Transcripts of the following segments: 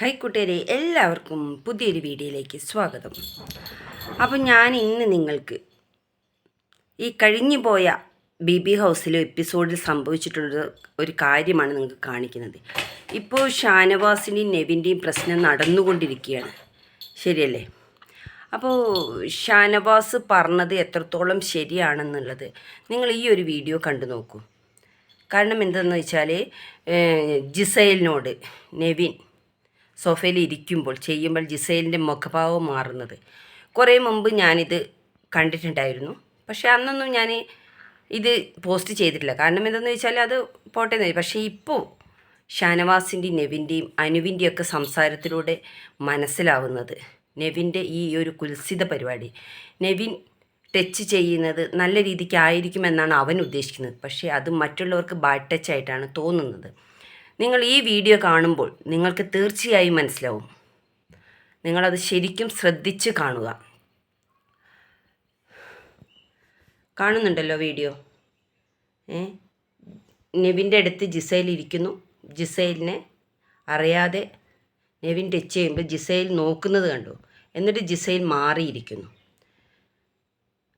Hi കുട്ടിയരെ എല്ലാവർക്കും പുതിയൊരു വീഡിയോയിലേക്ക് സ്വാഗതം. അപ്പം ഞാൻ ഇന്ന് നിങ്ങൾക്ക് ഈ കഴിഞ്ഞു പോയ ബി ബി ഹൗസിലെ എപ്പിസോഡിൽ സംഭവിച്ചിട്ടുള്ള ഒരു കാര്യമാണ് നിങ്ങൾക്ക് കാണിക്കുന്നത്. ഇപ്പോൾ ഷാനവാസിന്റെയും നെവിന്റെയും പ്രശ്നം നടന്നുകൊണ്ടിരിക്കുകയാണ്. ശരിയല്ലേ? അപ്പോൾ ഷാനവാസ് പറഞ്ഞത് എത്രത്തോളം ശരിയാണെന്നുള്ളത് നിങ്ങൾ ഈ ഒരു വീഡിയോ കണ്ടു നോക്കൂ. കാരണം എന്തെന്ന് വെച്ചാൽ ജിസൈലിനോട് നെവിൻ സോഫയിൽ ഇരിക്കുമ്പോൾ ചെയ്യുമ്പോൾ ജിസൈലിന്റെ മുഖഭാവം മാറുന്നത്. കുറേ മുമ്പ് ഞാനിത് കണ്ടിട്ടുണ്ടായിരുന്നു. പക്ഷേ അന്നൊന്നും ഞാൻ ഇത് പോസ്റ്റ് ചെയ്തിട്ടില്ല. കാരണം എന്തെന്ന് വെച്ചാൽ അത് പോട്ടെ. പക്ഷേ ഇപ്പോൾ ഷാനവാസിന്റെയും നെവിന്റെയും അനുവിന്റെയും ഒക്കെ സംസാരത്തിലൂടെ മനസ്സിലാവുന്നത് നെവിന്റെ ഈ ഒരു കുൽസിത പരിപാടി. നെവിൻ ടച്ച് ചെയ്യുന്നത് നല്ല രീതിക്ക് ആയിരിക്കുമെന്നാണ് അവൻ ഉദ്ദേശിക്കുന്നത്. പക്ഷേ അത് മറ്റുള്ളവർക്ക് ബാഡ് ടച്ച് ആയിട്ടാണ് തോന്നുന്നത്. നിങ്ങൾ ഈ വീഡിയോ കാണുമ്പോൾ നിങ്ങൾക്ക് തീർച്ചയായും മനസ്സിലാവും. നിങ്ങളത് ശരിക്കും ശ്രദ്ധിച്ച് കാണുക. കാണുന്നുണ്ടല്ലോ വീഡിയോ. ഏ? നെവിന്റെ അടുത്ത് ജിസൈൽ ഇരിക്കുന്നു. ജിസൈലിനെ അറിയാതെ നെവിൻ ടച്ച് ചെയ്യുമ്പോൾ ജിസൈൽ നോക്കുന്നത് കണ്ടു. എന്നിട്ട് ജിസൈൽ മാറിയിരിക്കുന്നു.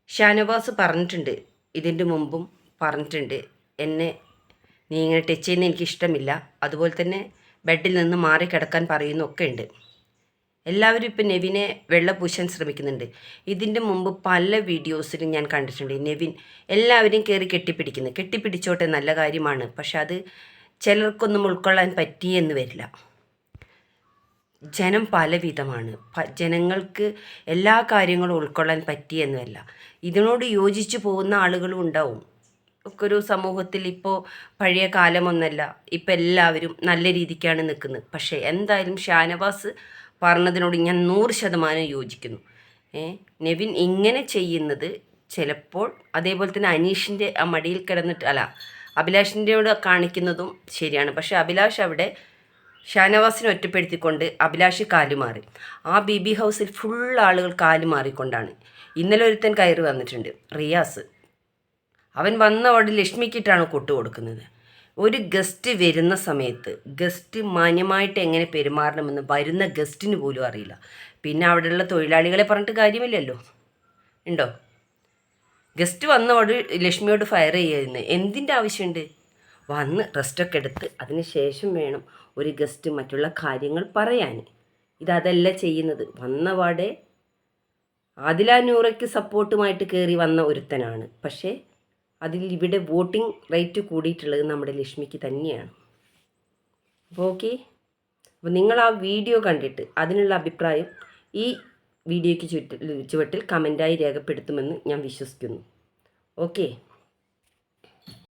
ഷാനവാസ് പറഞ്ഞിട്ടുണ്ട് ഇതിന്റെ മുമ്പും പറഞ്ഞിട്ടുണ്ട് എന്നെ നീ ഇങ്ങനെ ടച്ച് ചെയ്യുന്ന എനിക്കിഷ്ടമില്ല. അതുപോലെ തന്നെ ബെഡിൽ നിന്ന് മാറി കിടക്കാൻ പറയുന്നൊക്കെ ഉണ്ട്. എല്ലാവരും ഇപ്പം നെവിനെ വെള്ള പൂശാൻ ശ്രമിക്കുന്നുണ്ട്. ഇതിന്റെ മുമ്പ് പല വീഡിയോസിലും ഞാൻ കണ്ടിട്ടുണ്ട്. നെവിൻ എല്ലാവരും കയറി കെട്ടിപ്പിടിക്കുന്നത് കെട്ടിപ്പിടിച്ചോട്ടെ നല്ല കാര്യമാണ്. പക്ഷെ അത് ചിലർക്കൊന്നും ഉൾക്കൊള്ളാൻ പറ്റിയെന്ന് വരില്ല. ജനം പലവിധമാണ്. ജനങ്ങൾക്ക് എല്ലാ കാര്യങ്ങളും ഉൾക്കൊള്ളാൻ പറ്റിയെന്നുമല്ല ഇതിനോട് യോജിച്ചു പോകുന്ന ആളുകളും ഉണ്ടാവും. ഒരു സമൂഹത്തിൽ ഇപ്പോൾ പഴയ കാലമൊന്നല്ല. ഇപ്പം എല്ലാവരും നല്ല രീതിക്കാണ് നിൽക്കുന്നത്. പക്ഷേ എന്തായാലും ഷാനവാസ് പറഞ്ഞതിനോട് ഞാൻ നൂറ് ശതമാനം യോജിക്കുന്നു. നെവിൻ ഇങ്ങനെ ചെയ്യുന്നത് ചിലപ്പോൾ അതേപോലെ തന്നെ അനീഷിന്റെ ആ മടിയിൽ കിടന്നിട്ട് അല്ല അഭിലാഷിന്റെയോട് കാണിക്കുന്നതും ശരിയാണ്. പക്ഷേ അഭിലാഷ് അവിടെ ഷാനവാസിനെ ഒറ്റപ്പെടുത്തിക്കൊണ്ട് അഭിലാഷ് കാലുമാറി ആ ബി ബി ഹൗസിൽ ഫുൾ ആളുകൾ കാലുമാറിക്കൊണ്ടാണ് ഇന്നലെ ഒരുത്തൻ കയറി വന്നിട്ടുണ്ട് റിയാസ്. അവൻ വന്ന അവിടെ ലക്ഷ്മിക്കിട്ടാണ് കൊട്ട് കൊടുക്കുന്നത്. ഒരു ഗസ്റ്റ് വരുന്ന സമയത്ത് ഗസ്റ്റ് മാന്യമായിട്ട് എങ്ങനെ പെരുമാറണമെന്ന് വരുന്ന ഗസ്റ്റിന് പോലും അറിയില്ല. പിന്നെ അവിടെയുള്ള തൊഴിലാളികളെ പറഞ്ഞിട്ട് കാര്യമില്ലല്ലോ. ഉണ്ടോ? ഗസ്റ്റ് വന്ന അവിടെ ലക്ഷ്മിയോട് ഫയർ ചെയ്യുന്നത് എന്തിന്റെ ആവശ്യമുണ്ട്? വന്ന് റെസ്റ്റൊക്കെ എടുത്ത് അതിന് ശേഷം വേണം ഒരു ഗസ്റ്റ് മറ്റുള്ള കാര്യങ്ങൾ പറയാൻ ഇതതല്ല ചെയ്യുന്നത്. വന്നപാടെ ആദില നൂറയ്ക്ക് സപ്പോർട്ടുമായിട്ട് കയറി വന്ന ഒരുത്തനാണ്. പക്ഷേ അതിൽ ഇവിടെ വോട്ടിംഗ് റേറ്റ് കൂടിയിട്ടുള്ളത് നമ്മുടെ ലക്ഷ്മിക്ക് തന്നെയാണ്. അപ്പോൾ ഓക്കെ. അപ്പോൾ നിങ്ങൾ ആ വീഡിയോ കണ്ടിട്ട് അതിനുള്ള അഭിപ്രായം ഈ വീഡിയോയ്ക്ക് ചുറ്റിൽ ചുവട്ടിൽ കമന്റായി രേഖപ്പെടുത്തുമെന്ന് ഞാൻ വിശ്വസിക്കുന്നു. ഓക്കെ.